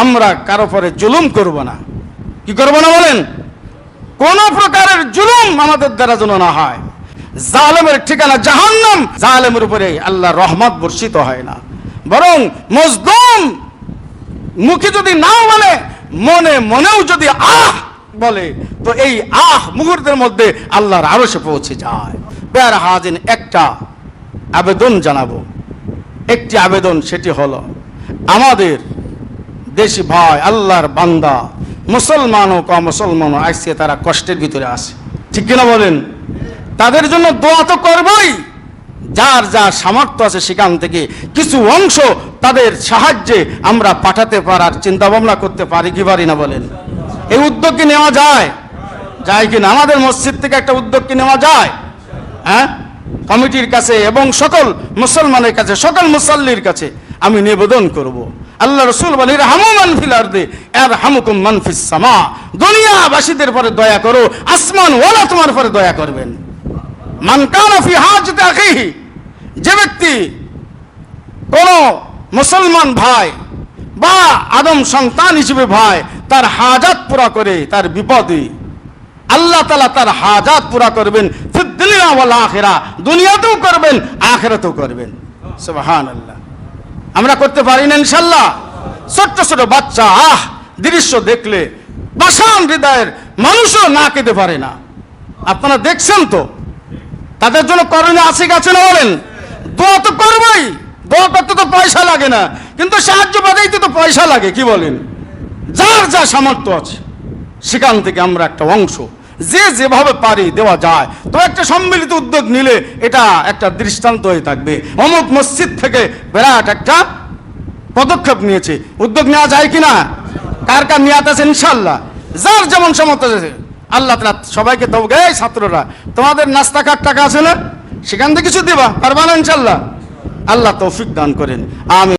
আমরা কারও পরে জুলুম করব না। কি করব না বলেন? কোন প্রকারের জুলুম আমাদের দ্বারা যেন না হয়। জালেমের ঠিকানা জাহান্নাম। জালেমের উপরে আল্লাহ রহমত বর্ষিত হয় না। বরং মজদুম মুখে যদি নাও বলে, মনে মনেও যদি আহ বলে, তো এই আহ মুহূর্তের মধ্যে আল্লাহর আরও সে পৌঁছে যায়। বের হাজিন একটা আবেদন জানাব। একটি আবেদন, সেটি হলো আমাদের দেশি ভাই, আল্লাহর বান্দা। মুসলমান হোক মুসলমান আসছে, তারা কষ্টের ভিতরে আসে ঠিক কিনা বলেন? তাদের জন্য দোয়া তো করবই। যার যা সামর্থ্য আছে সেখান থেকে কিছু অংশ তাদের সাহায্যে আমরা পাঠাতে পারার চিন্তা ভাবনা করতে পারি, কি পারি না বলেন? এই উদ্যোগ কি নেওয়া যায়? যায় কি না? আমাদের মসজিদ থেকে একটা উদ্যোগ কি নেওয়া যায়? হ্যাঁ? কমিটির কাছে এবং সকল মুসলমানের কাছে, সকল মুসল্লির কাছে। আমি নিবেদন করব। আল্লাহ রসুল বলেন হামু মানফিল আর্দে, এর হামুকুম মানফিস সামা। দুনিয়াবাসীদের পরে দয়া করো আসমান ওলা তোমার পরে দয়া করবেন। মান কানা ফি হাজতে আখিহি, যে ব্যক্তি কোন মুসলমান ভাই বা আদম সন্তান হিসেবে ভাই, তার হাজাত পুরা করে তার বিপদে। আল্লাহ তালা তার হাজাত পুরা করবেন ফিদ দুনিয়া ওয়াল আখিরা। দুনিয়াতেও করবেন, আখেরাতেও করবেন। সুবহান আল্লাহ আমরা করতে পারি না ইনশাল্লাহ। ছোট্ট ছোট বাচ্চা, আহ, দৃশ্য দেখলে পাষাণ হৃদয়ের মানুষও না কেঁদে পারে না। আপনারা দেখছেন তো? তাদের জন্য করণীয় আছে গেছে না বলেন? দোয়া তো করবই। দোয়া করতে তো পয়সা লাগে না। কিন্তু সাহায্য বাজাইতে তো পয়সা লাগে, কি বলেন? যার যা সামর্থ্য আছে, সেখান থেকে আমরা একটা অংশ যে যেভাবে পারি দেওয়া যায়। তো একটা সম্মিলিত উদ্যোগ নিলে এটা একটা দৃষ্টান্ত হয়ে থাকবে। অমুক মসজিদ থেকে বিরাট একটা পদক্ষেপ নিয়েছে। উদ্যোগ নেওয়া যায় কিনা? কার কার নিয়াত আছে? ইনশাল্লাহ যার যেমন সামর্থ্য আছে, আল্লাহ তালা সবাইকে দেবো গে ছাত্ররা, তোমাদের নাস্তা কার টাকা আছে না? সেখান থেকে কিছু দিবা, পারবা না ইনশাল্লাহ আল্লাহ তৌফিক দান করেন। আমি